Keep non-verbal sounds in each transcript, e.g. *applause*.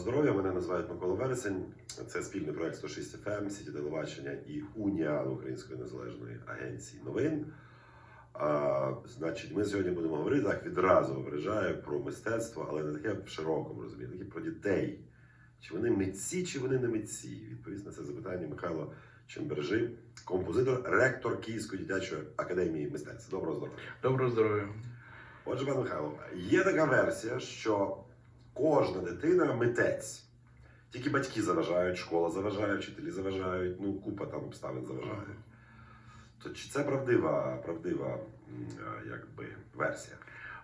здоров'я. Мене називають Микола Вересень. Це спільний проект 106 FM, сіті телебачення і Уніан Української незалежної агенції новин. А, значить, ми сьогодні будемо говорити так відразу попереджаю про мистецтво, але не таке в широкому розумінні, таке про дітей. Чи вони митці, чи вони не митці? Відповість на це запитання Михайло Чембержи, композитор, ректор Київської дитячої академії мистецтв. Доброго здоров'я. Доброго здоров'я. Отже, пане Михайло, є така версія, що кожна дитина митець. Тільки батьки заважають, школа заважає, вчителі заважають, ну купа там обставин заважає. То чи це правдива, правдива якби, версія?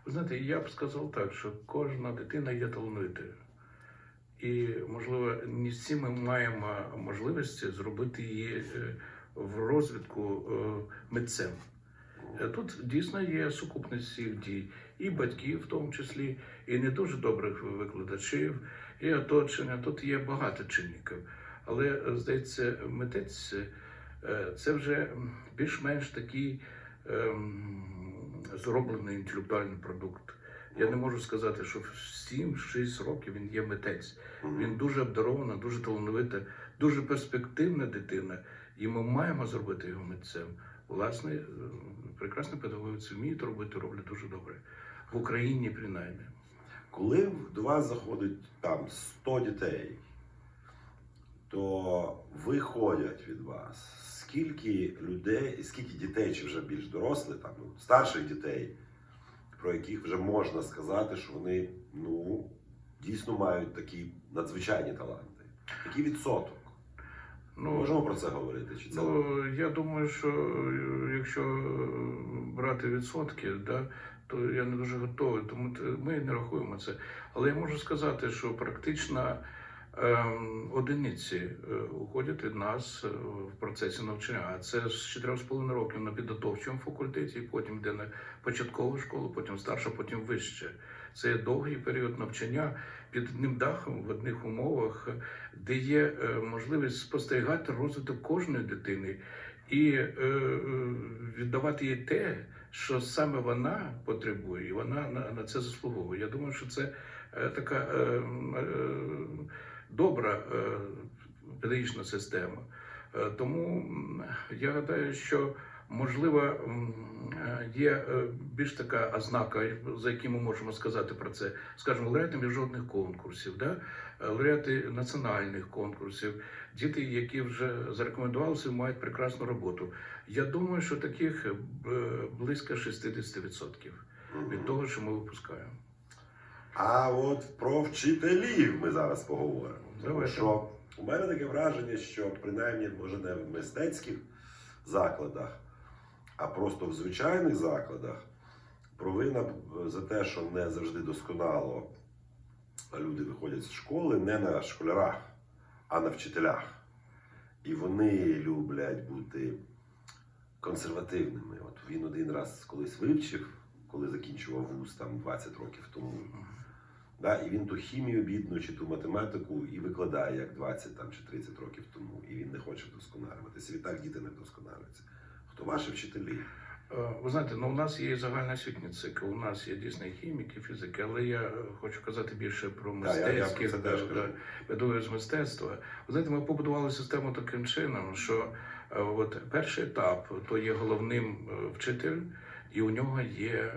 Ви знаєте, я б сказав так, що кожна дитина є талановитою. І, можливо, не всі ми маємо можливості зробити її е, в розвитку е, митцем. Е, Тут дійсно є сукупність всіх дій, і батьків, в тому числі, і не дуже добрих викладачів, і оточення. Тут є багато чинників. Але, здається, митець е, це вже більш-менш такий ем, зроблений інтелектуальний продукт. Я не можу сказати, що в 7-6 років він є митець. Він дуже обдарована, дуже талановита, дуже перспективна дитина, і ми маємо зробити його митцем. Власне, е, прекрасні педагоги це вміють робити, роблять дуже добре. В Україні принаймні. Коли до вас заходить там 100 дітей, то виходять від вас скільки людей, скільки дітей, чи вже більш дорослі, там, ну, старших дітей, про яких вже можна сказати, що вони ну, дійсно мають такі надзвичайні таланти. Який відсоток? Ну, Можемо про це говорити? Чи це Ну, я думаю, що е, якщо брати відсотки, да, то я не дуже готовий, тому ми не рахуємо це. Але я можу сказати, що практично ем, одиниці е, уходять від нас е, в процесі навчання. А це з 4,5 років на підготовчому факультеті, потім йде на початкову школу, потім старша, потім вище. Це довгий період навчання під одним дахом в одних умовах, де є е, можливість спостерігати розвиток кожної дитини і е, е, віддавати їй те, що саме вона потребує, і вона на, на це заслуговує. Я думаю, що це е, така е, е, добра е, педагогічна система. Е, Тому я гадаю, що можливо е, є е, більш така ознака, за які ми можемо сказати про це, скажімо, лауреати міжнародних конкурсів, да? е, лауреати національних конкурсів, діти, які вже зарекомендувалися, мають прекрасну роботу. Я думаю, що таких близько 60% від того, що ми випускаємо. А от про вчителів ми зараз поговоримо. Тому що у мене таке враження, що принаймні, може, не в мистецьких закладах, а просто в звичайних закладах провина за те, що не завжди досконало люди виходять з школи, не на школярах, а на вчителях. І вони люблять бути консервативними. От він один раз колись вивчив, коли закінчував вуз там 20 років тому. Да, і він ту хімію бідну чи ту математику і викладає як 20 там, чи 30 років тому, і він не хоче вдосконалюватися. Відтак діти не вдосконалюються. Хто ваші вчителі? Е, Ви знаєте, ну у нас є загальноосвітній цикл, у нас є дійсно хіміки, фізики, але я е, хочу казати більше про Да, це да, да, педагогів з мистецтва. Ви знаєте, ми побудували систему таким чином, що е, от перший етап то є головним вчитель, і у нього є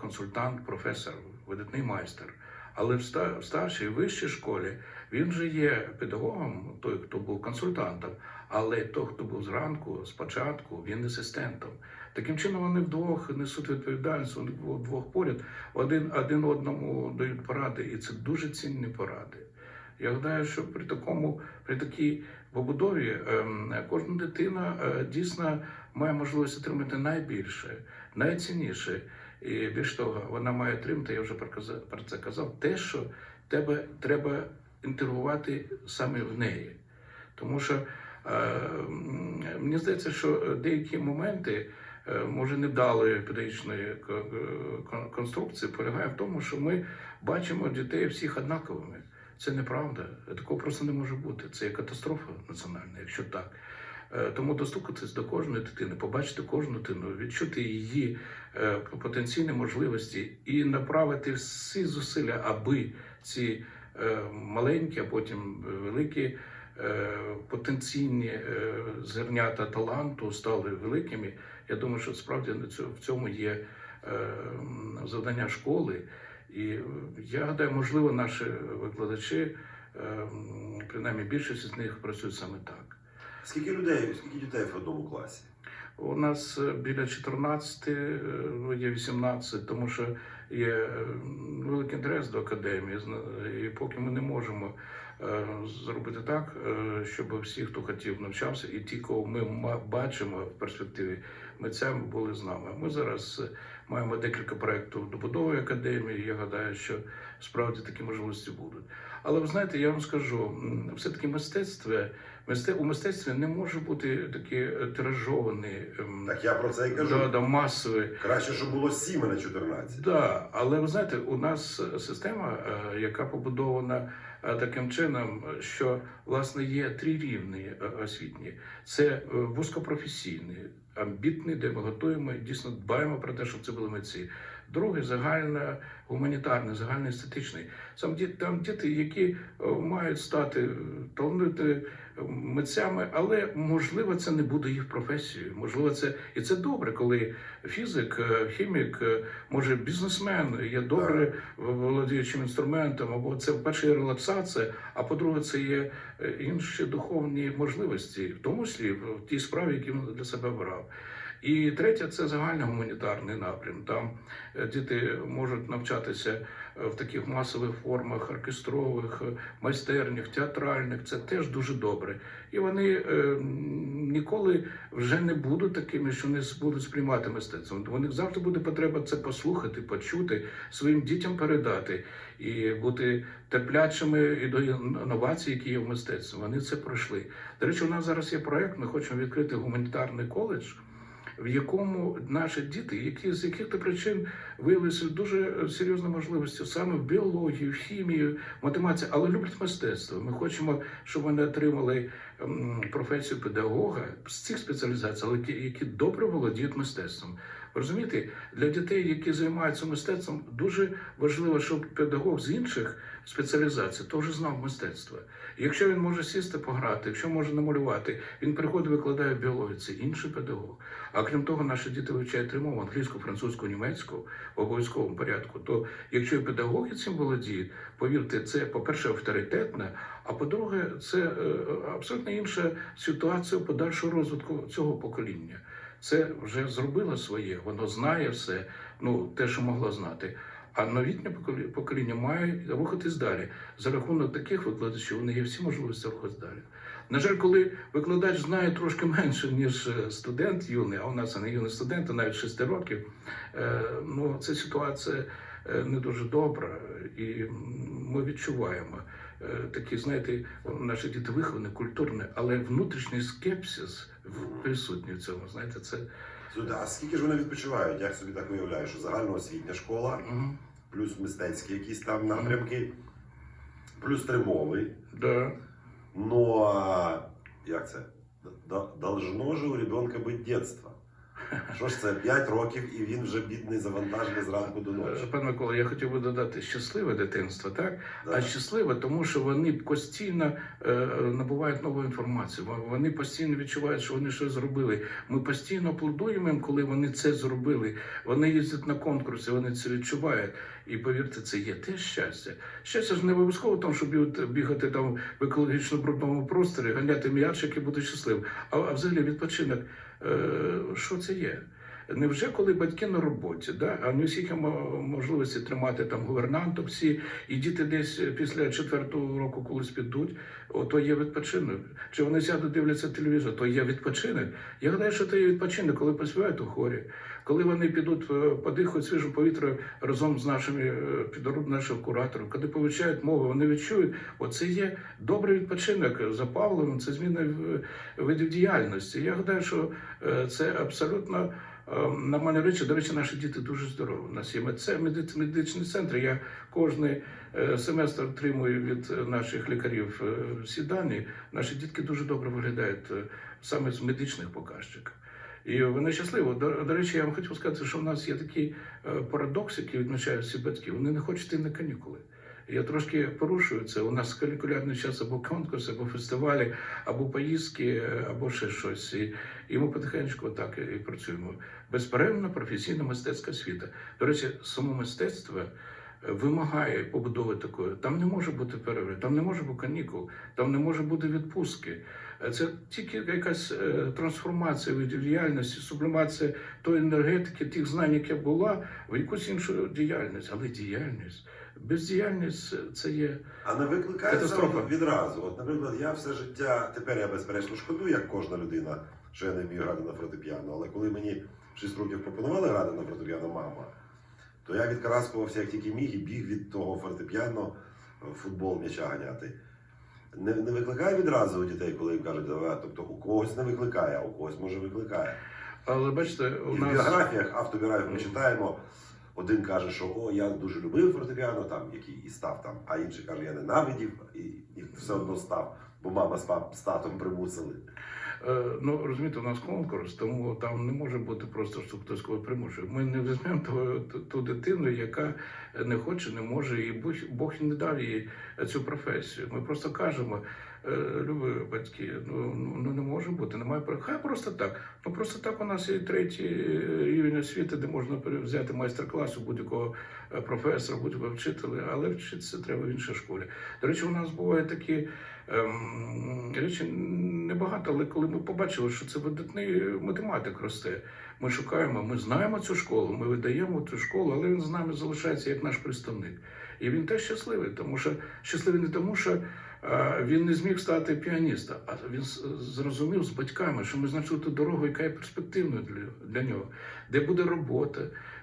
консультант, професор, видатний майстер. Але в старшій вищій школі він же є педагогом, той, хто був консультантом, але той, хто був зранку, спочатку, він асистентом. Таким чином вони вдвох несуть відповідальність, вони вдвох поряд, один, один одному дають поради, і це дуже цінні поради. Я гадаю, що при такому, при такій побудові ем, кожна дитина е, дійсно має можливість отримати найбільше, найцінніше. І більш того, вона має отримати, я вже про це казав, те, що тебе треба інтегрувати саме в неї. Тому що мені здається, що деякі моменти е, може невдалої педагогічної конструкції полягає в тому, що ми бачимо дітей всіх однаковими. Це неправда. Такого просто не може бути. Це є катастрофа національна, якщо так. Е, Тому достукатись до кожної дитини, побачити кожну дитину, відчути її е, потенційні можливості і направити всі зусилля, аби ці е, маленькі, а потім великі е, потенційні е, зернята таланту стали великими. Я думаю, що справді в цьому є е, завдання школи. І е, я гадаю, можливо, наші викладачі, е, принаймні більшість з них працюють саме так. Скільки людей, скільки дітей в одному класі? У нас е, біля 14, е, ну, є 18, тому що є е, великий інтерес до академії. І поки ми не можемо е, зробити так, е, щоб всі, хто хотів, навчався, і ті, кого ми бачимо в перспективі митцями, були з нами. Ми зараз маємо декілька проєктів добудови академії. Я гадаю, що справді такі можливості будуть. Але ви знаєте, я вам скажу, все-таки мистецтво, мисте- у мистецтві не може бути такі е, тиражовані. ем, Так я про це і кажу. Да, да, масові. Краще, щоб було 7, а не 14. Да, але ви знаєте, у нас система, е, яка побудована е, таким чином, що власне є три рівні освітні: це вузькопрофесійний, амбітний, де ми готуємо і дійсно дбаємо про те, щоб це були митці. Другий загально гуманітарний, загальноестетичний. Там діти, які е, мають стати е, талановити митцями, але можливо це не буде їх професією. Можливо, це і це добре, коли фізик, е, хімік, може бізнесмен є добре володіючим інструментом, або це перше є релаксація, а по-друге, це є інші духовні можливості, в тому числі в тій справі, які він для себе обрав. І третє це загальногуманітарний напрям. Там е, діти можуть навчатися е, в таких масових формах, оркестрових, е, майстернях, театральних. Це теж дуже добре. І вони ніколи вже не будуть такими, що не будуть сприймати мистецтво. У них завжди буде потреба це послухати, почути, своїм дітям передати і бути терплячими і до інновацій, які є в мистецтві. Вони це пройшли. До речі, у нас зараз є проект. Ми хочемо відкрити гуманітарний коледж. В якому наші діти, які з яких-то причин виявилися дуже серйозні можливості саме в біології, в хімії, в математиці, але люблять мистецтво. Ми хочемо, щоб вони отримали професію педагога з цих спеціалізацій, але які добре володіють мистецтвом. Розумієте, для дітей, які займаються мистецтвом, дуже важливо, щоб педагог з інших спеціалізацій теж знав мистецтво. Якщо він може сісти пограти, якщо може намалювати, він приходить, викладає біологію, це інший педагог. А крім того, наші діти вивчають три мови англійську, французьку, німецьку в обов'язковому порядку. То якщо і педагоги цим володіють, повірте, це по-перше авторитетне, а по-друге, це е, абсолютно інша ситуація подальшого розвитку цього покоління. Це вже зробило своє, воно знає все, ну те, що могло знати. А новітнє покоління має рухатись далі. За рахунок таких викладачів вони є всі можливості рухатись далі. На жаль, коли викладач знає трошки менше, ніж е, студент юний, а у нас не юний студент, а навіть 6 років, е, ну це ситуація е, не дуже добра, і ми відчуваємо такі, знаєте, наші діти виховані, культурні, але внутрішній скепсис присутній в цьому. Знаєте, це А скільки ж вони відпочивають? Я собі так уявляю, що загальноосвітня школа, плюс мистецькі якісь там напрямки, плюс три мови. да. Ну а як це? Должно же у ребенка бути дитинство. Що ж це 5 років, і він вже бідний завантажений зранку до ночі. Пане Микола, я хотів би додати щасливе дитинство, так? Да. А щасливе, тому що вони постійно е, набувають нову інформацію. Вони постійно відчувають, що вони щось зробили. Ми постійно аплодуємо їм, коли вони це зробили. Вони їздять на конкурси, вони це відчувають. І повірте, це є теж щастя. Щастя ж не обов'язково тому, щоб бігати- там в екологічно брудному просторі, ганяти м'ячик і бути щасливим. А, а взагалі відпочинок, що це є? Невже коли батьки на роботі, да? а не всіх можливості тримати там гувернантом всі, і діти десь після четвертого року колись підуть, то є відпочинок. Чи вони сядуть, дивляться телевізор, то є відпочинок. Я гадаю, що це є відпочинок, коли поспівають у хорі, коли вони підуть е, подихають свіжим повітря разом з нашими е, підроб наших кураторів, коли повчають мову, вони відчують, оце є добрий відпочинок за Павлом, це зміна видів діяльності. Я гадаю, що е, це абсолютно. Е, Нормальні речі, до речі, наші діти дуже здорові. У нас є медичні центри. Я кожний е, семестр отримую від е, наших лікарів е, всі дані. Наші дітки дуже добре виглядають саме з медичних показчиків. І вони щасливі. До, до речі, я вам хотів сказати, що в нас є такий парадокс, який відмічають всі батьки. Вони не хочуть йти на канікули. Я трошки порушую це. У нас калькулярний час або конкурси, або фестивалі, або поїздки, або ще щось. І, і ми потихеньку так і працюємо. Безперервна професійна мистецька освіта. До речі, само мистецтво е, вимагає побудови такої. Там не може бути перерви, там не може бути канікул, там не може бути відпустки. Е, Це тільки якась е, трансформація від діяльності, сублімація тої енергетики, тих знань, яка була, в якусь іншу діяльність. Але діяльність, бездіяльність це є. А не викликає Катастрофа. відразу. От, наприклад, я все життя, тепер я безперечно шкодую, як кожна людина, що я не вмію грати на фортепіано. Але коли мені 6 років пропонували грати на фортепіано мама, то я відкараскувався як тільки міг і біг від того фортепіано в футбол м'яча ганяти. Не, не викликає відразу у дітей, коли їм кажуть. Тобто у когось не викликає, а у когось може викликає. Але бачите, у І в біографіях, автобіографіях ми читаємо. Один каже, що о, я дуже любив фортепіано, там який і став там, а інший каже, я ненавидів і, і все одно став, бо мама з, пап, з татом примусили. Е, Ну, розумієте, у нас конкурс, тому там не може бути просто, що хтось когось примушує. Ми не візьмемо ту, ту, дитину, яка не хоче, не може, і Бог, Бог не дав їй цю професію. Ми просто кажемо, е, любі батьки, ну, ну ну, не може бути, немає Хай просто так. Ну просто так у нас є третій рівень освіти, де можна взяти майстер-клас у будь-якого е, професора, будь-якого вчителя, але вчитися треба в іншій школі. До речі, у нас бувають такі речі небагато, але коли ми побачили, що це видатний математик росте, ми шукаємо, ми знаємо цю школу, ми видаємо цю школу, але він з нами залишається як наш представник. І він теж щасливий, тому що щасливий не тому, що е, він не зміг стати піаністом, а він зрозумів з батьками, що ми знайшли ту дорогу, яка є перспективною для, для нього, де буде робота,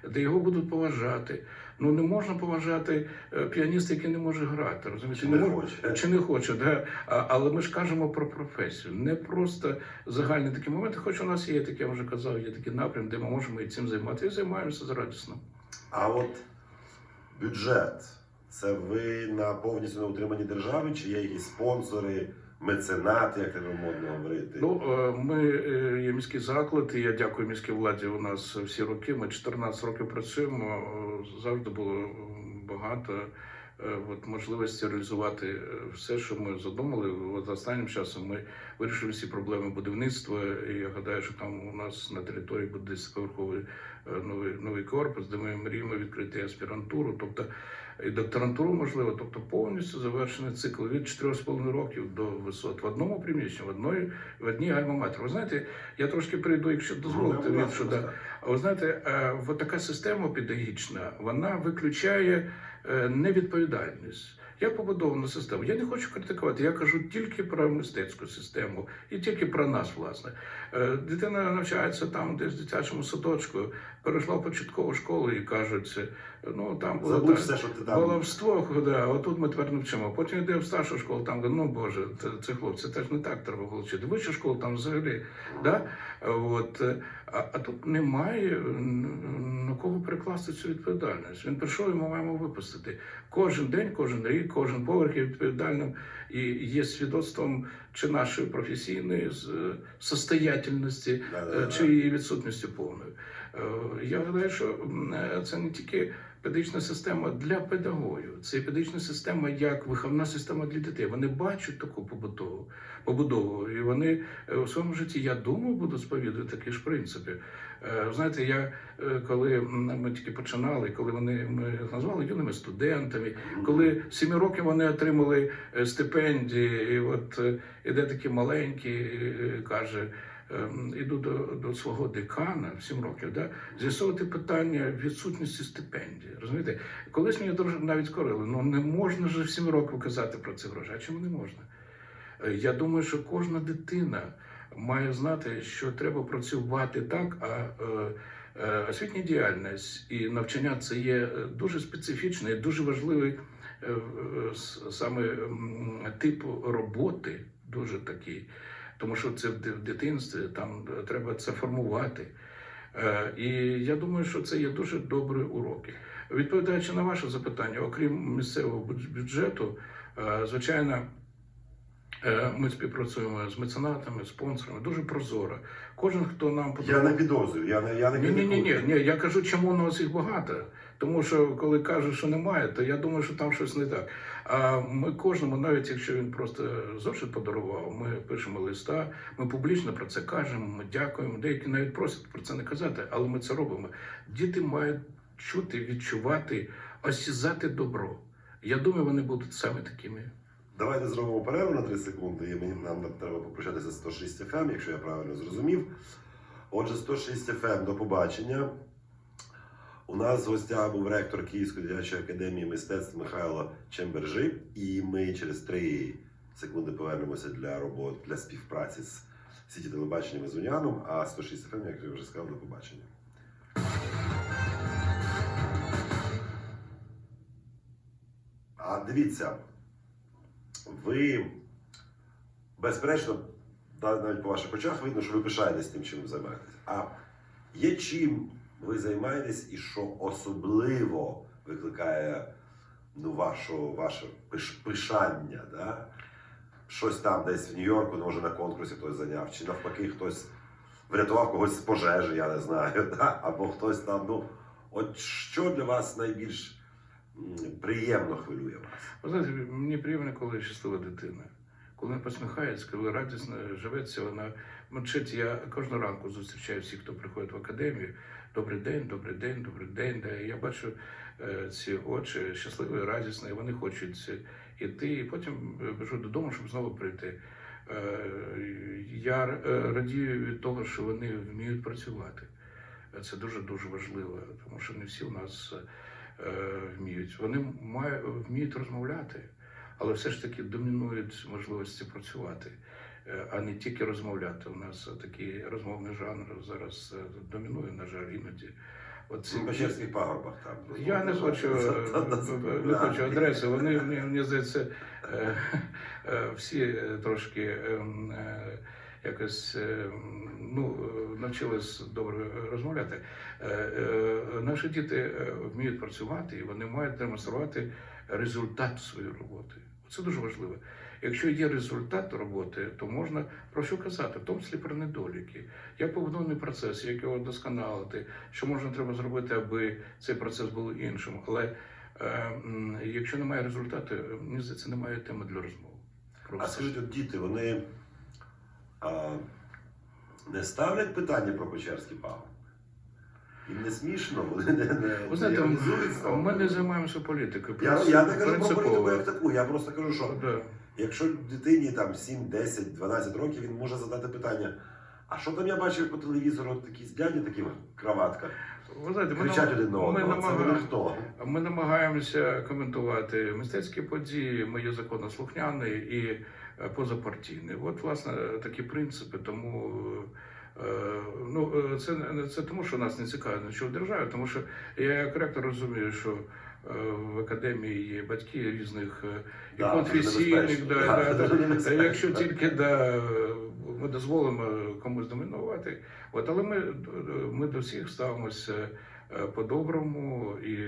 де його будуть поважати. Ну не можна поважати е, піаніста, який не може грати. Розумієте? Чи не мож- хоче. чи не хоче, да? а, але ми ж кажемо про професію, не просто загальні такі моменти. Хоч у нас є таке, я вже казав, є такий напрям, де ми можемо і цим займатися, і займаємося з радісно. А от бюджет це ви на повністю на утриманні держави, чи є якісь спонсори, меценати, як тебе модно говорити? Ну, е, ми е, є міський заклад, і я дякую міській владі. У нас всі роки. Ми 14 років працюємо. е, Завжди було багато от, можливості реалізувати е, все, що ми задумали. От останнім часом ми вирішили всі проблеми будівництва. І я гадаю, що там у нас на території буде 10-поверховий е, новий, новий корпус, де ми мріємо відкрити аспірантуру, тобто і докторантуру можливо, тобто повністю завершений цикл від 4,5 років до висот в одному приміщенні, в одної в одній альма-матер. Ви знаєте, я трошки прийду, якщо дозволите, Ну, від сюди. А ви знаєте, е, от така система педагогічна, вона виключає е, невідповідальність. Як побудована система? Я не хочу критикувати, я кажу тільки про мистецьку систему і тільки про нас, власне. Е, Дитина навчається там, десь в дитячому садочку, перейшла в початкову школу і кажуть, ну там було Забудь так. все, що ти там. Баловство, да, отут ми тепер не вчимо. Потім йде в старшу школу, там ну боже, це, це хлопці, теж не так треба було вчити. Вища школа там взагалі. Да? От, е, а, а тут немає на кого перекласти цю відповідальність. Він прийшов і ми маємо випустити. Кожен день, кожен рік, кожен поверх є відповідальним і є свідоцтвом чи нашої професійної е, состоятельності, Да-да-да. Е, чи її відсутністю повної. Е, Я гадаю, що це не тільки педагогічна система для педагогів, це педагогічна система як виховна система для дітей. Вони бачать таку побудову, побудову, і вони е, у своєму житті, я думаю, будуть сповідувати такі ж принципи. Е, Знаєте, я е, коли ми тільки починали, коли вони ми назвали юними студентами, коли в сімі років вони отримали е, стипендії, і от е, іде такий маленький, е, каже. Ем, Іду до, до свого декана 7 років, да, з'ясовувати питання відсутності стипендії. Розумієте, колись мені навіть корили, ну не можна ж в 7 років казати про це гроші. А чому не можна? Е, Я думаю, що кожна дитина має знати, що треба працювати так, а е, е, освітня діяльність і навчання це є дуже специфічний, дуже важливий саме тип роботи, дуже такий. Тому що це в дитинстві, там треба це формувати. Е, І я думаю, що це є дуже добрі уроки. Відповідаючи на ваше запитання, окрім місцевого бюджету, е, звичайно, е, ми співпрацюємо з меценатами, спонсорами, дуже прозоро. Кожен, хто нам Я не підозрюю, я не, я не ні, ні, ні, ні, ні. Я кажу, чому у нас їх багато. Тому що коли кажуть, що немає, то я думаю, що там щось не так. А ми кожному, навіть якщо він просто зошит подарував, ми пишемо листа, ми публічно про це кажемо, ми дякуємо. Деякі навіть просять про це не казати, але ми це робимо. Діти мають чути, відчувати, осізати добро. Я думаю, вони будуть саме такими. Давайте зробимо перерву на 3 секунди, і мені нам треба попрощатися з 106 FM, якщо я правильно зрозумів. Отже, 106 FM, до побачення. У нас в гостях був ректор Київської дитячої академії мистецтв Михайло Чембержи, і ми через 3 секунди повернемося для роботи для співпраці з сіті телебаченням з Уніаном, а 106 FM, як я вже сказав, до побачення. А дивіться, ви безперечно, навіть по ваших очах видно, що ви пишаєтесь тим, чим ви займаєтесь. А є чим ви займаєтесь і що особливо викликає ну, вашу, ваше пиш, пишання, да? щось там десь в Нью-Йорку, ну, може на конкурсі хтось зайняв, чи навпаки хтось врятував когось з пожежі, я не знаю, *laughs* да? або хтось там. Ну, от що для вас найбільш приємно хвилює вас? Ви знаєте, мені приємно, коли щаслива дитина. Коли посміхається, коли радісно живеться, вона мовчить. Я кожного ранку зустрічаю всіх, хто приходить в академію. Добрий день, добрий день, добрий день. Я бачу е, ці очі щасливі, радісні, і вони хочуть іти. І потім е, біжу додому, щоб знову прийти. Е, я е, радію від того, що вони вміють працювати. Це дуже дуже важливо, тому що не всі у нас е, вміють. Вони мають, вміють розмовляти, але все ж таки домінують можливості працювати, е, а не тільки розмовляти. У нас такий розмовний жанр зараз е, домінує, на жаль, іноді. Оці- На Печерських пагорбах там. я не хочу, *laughs* не хочу адреси. Вони мені, здається, *laughs* е, е, всі е, трошки ем, е, якось е, ну, е, навчились добре розмовляти. Е, Наші діти вміють працювати і вони мають демонструвати результат своєї роботи. Це дуже важливо. Якщо є результат роботи, то можна про що казати, в тому числі про недоліки. Як побудований процес, як його досконалити, що можна треба зробити, аби цей процес був іншим. Але е, якщо немає результату, мені здається, немає теми для розмов. Про А скажіть, діти, вони не ставлять питання про Печерський пагорб? Їм не смішно, вони не, не, Ви знаєте, не іронізують ми не займаємося політикою. Я, я не кажу про політику як таку, я просто кажу, що Да. якщо дитині там 7, 10, 12 років, він може задати питання. А що там я бачив по телевізору, якісь дяді такі в краватках, Ви знаєте, ми, кричать один на одного. Це вони хто? ми намагаємося коментувати мистецькі події, ми є законослухняні і е, позапартійні. От, власне, такі принципи. Тому е, ну, е, це, не- це тому, що нас не цікавить нічого в державі, тому що я як ректор розумію, що в академії є батьки різних і Да, конфесійних, дуже да, да, Да, да. якщо тільки да, ми дозволимо комусь домінувати. От, але ми, ми до всіх ставимося по-доброму і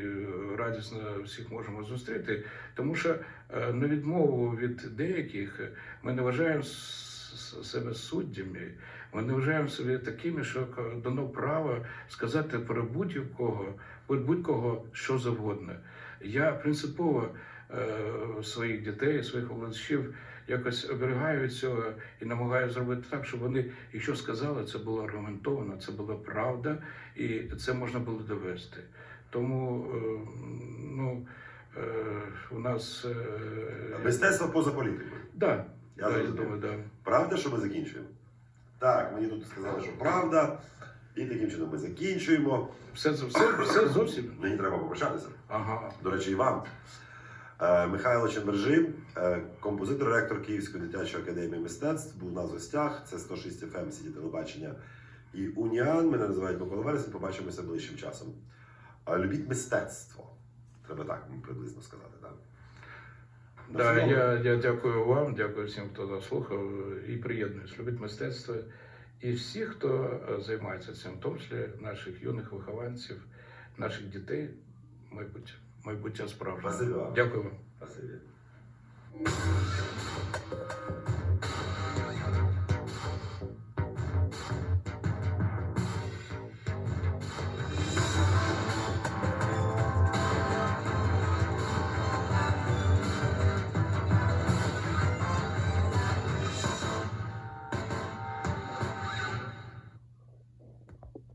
радісно всіх можемо зустріти, тому що е, на відмову від деяких ми не вважаємо себе суддями, ми не вважаємо себе такими, що дано право сказати про будь-якого, будь-кого що завгодно. Я принципово е, своїх дітей, своїх володачів якось оберігаю цього і намагаюся зробити так, щоб вони, якщо сказали, це було аргументовано, це була правда, і це можна було довести. Тому е, ну, е, у нас е, Мистецтво поза політикою. да, Я да, думаю, да. Правда, що ми закінчуємо? Так, мені тут сказали, що правда. І таким чином ми закінчуємо. Все, все, все зовсім. Мені треба попрощатися. Ага. До речі, і вам. Е, Михайло Чембержи, е, композитор, ректор Київської дитячої академії мистецтв, був у нас в гостях. Це 106 FM, сіті телебачення і Уніан. Мене називають Микола Вересень. Побачимося ближчим часом. Любіть мистецтво. Треба так приблизно сказати. Так? Да, я, я дякую вам, дякую всім, хто нас слухав і приєднуюсь. Любить мистецтво. І всі, хто е, займається цим, в тому числі наших юних вихованців, наших дітей, майбуття, майбуття справжнє. Дякую вам.